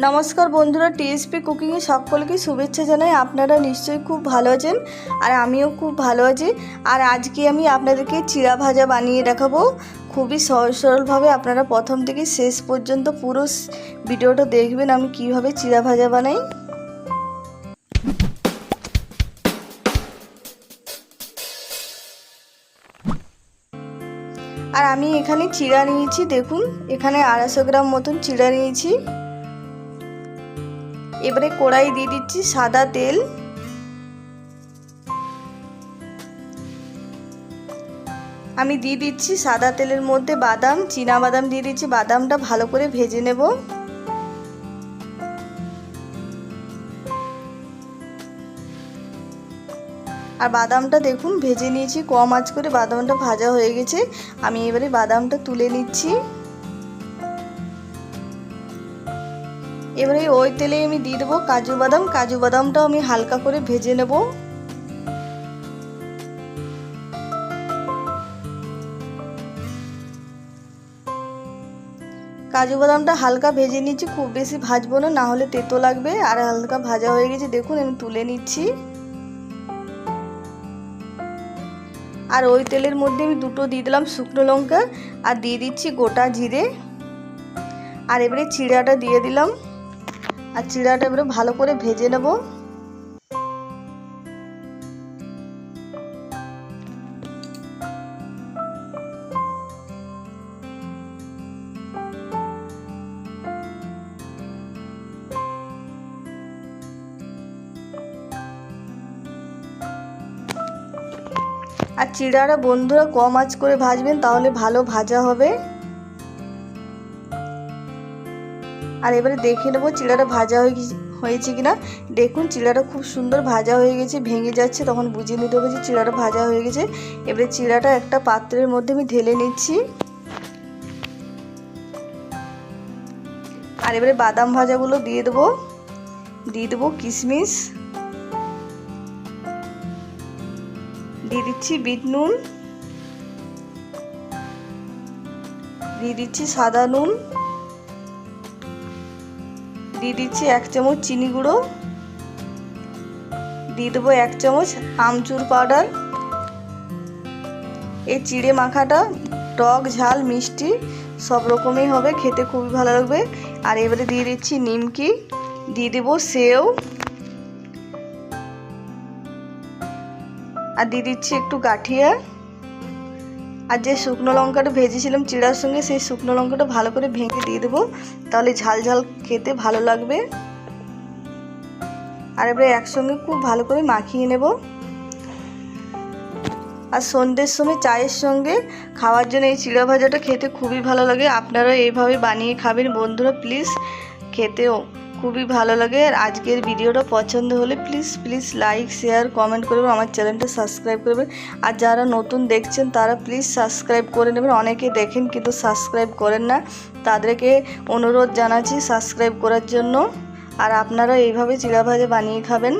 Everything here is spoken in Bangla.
নমস্কার বন্ধুরা, টিএসপি কুকিংয়ে সকলকে শুভেচ্ছা জানাই। আপনারা নিশ্চয়ই খুব ভালো আছেন আর আমিও খুব ভালো আছি। আর আজকে আমি আপনাদেরকে চিড়া ভাজা বানিয়ে দেখাবো। খুবই সহজ সরলভাবে আপনারা প্রথম থেকে শেষ পর্যন্ত পুরো ভিডিওটা দেখবেন আমি কীভাবে চিড়া ভাজা বানাই। আর আমি এখানে চিড়া নিয়েছি, দেখুন, এখানে আড়াইশো গ্রাম মতন চিড়া নিয়েছি। এবারে কড়াই দিয়ে দিচ্ছি সাদা তেল। আমি দিয়ে দিচ্ছি সাদা তেলের মধ্যে বাদাম চীনা বাদাম দিয়ে দিচ্ছি। বাদামটা ভালো করে ভেজে নেব। আর বাদামটা দেখুন, ভেজে নিয়েছি, কম আঁচ করে বাদামটা ভাজা হয়ে গেছে। আমি এবারে বাদামটা তুলে নিচ্ছি। এবারে ওই তেলে আমি দিয়ে দেবো কাজু বাদাম। কাজু বাদামটাও আমি হালকা করে ভেজে নেব। কাজু বাদামটা হালকা ভেজে নিচ্ছি, খুব বেশি ভাজবো না না হলে তেতো লাগবে। আর হালকা ভাজা হয়ে গেছে, দেখুন, আমি তুলে নিচ্ছি। আর ওই তেলের মধ্যে আমি দুটো দিয়ে দিলাম শুকনো লঙ্কা, আর দিয়ে দিচ্ছি গোটা জিরে। আর এবারে চিড়াটা দিয়ে দিলাম। আর চিড়াটা এবারে ভালো করে ভেজে নেব। আর চিড়াটা বন্ধুরা কম আঁচ করে ভাজবেন, তাহলে ভালো ভাজা হবে। আর এবারে দেখে নেব চিড়াটা ভাজা হয়ে হয়েছে কিনা। দেখুন, চিড়াটা খুব সুন্দর ভাজা হয়ে গেছে, ভেঙে যাচ্ছে, তখন বুঝিয়ে নিতে হবে যে চিড়াটা ভাজা হয়ে গেছে। এবারে চিড়াটা একটা পাত্রের মধ্যে আমি ঢেলে নিচ্ছি। আর এবারে বাদাম ভাজাগুলো দিয়ে দেবো দিয়ে দেবো কিশমিশ। দিয়ে দিচ্ছি বিট নুন। দিয়ে দিচ্ছি সাদা নুন। দিয়ে দিচ্ছি এক চামচ চিনি গুঁড়ো। দিয়ে দেবো এক চামচ আমচুর পাউডার। এই চিড়ে মাখাটা, টক, ঝাল, মিষ্টি সব রকমই হবে, খেতে খুবই ভালো লাগবে। আর এবারে দিয়ে দিচ্ছি নিমকি, দিয়ে দেবো সেও। আর দিয়ে দিচ্ছি একটু গাঠিয়া। আর যে শুকনো লঙ্কাটা ভেজেছিলাম চিড়ার সঙ্গে, সেই শুকনো লঙ্কাটা ভালো করে ভেঙে দিয়ে দেবো। তাহলে ঝাল ঝাল খেতে ভালো লাগবে। আর এবারে একসঙ্গে খুব ভালো করে মাখিয়ে নেব। আর সন্ধ্যের সময় চায়ের সঙ্গে খাওয়ার জন্য এই চিড়া ভাজাটা খেতে খুবই ভালো লাগে। আপনারা এইভাবে বানিয়ে খাবেন। বন্ধুরা প্লিজ খেতেও খুবই ভালো লাগে। আর আজকের ভিডিওটা পছন্দ হলে please please like share comment করবেন আমার চ্যানেলটা সাবস্ক্রাইব করবেন আর যারা নতুন দেখছেন, তারা প্লিজ সাবস্ক্রাইব করে নেবেন। অনেকে দেখেন কিন্তু সাবস্ক্রাইব করেন না। তাদেরকে অনুরোধ জানাচ্ছি সাবস্ক্রাইব করার জন্য। আর আপনারা এইভাবে চিড়া ভাজা বানিয়ে খাবেন।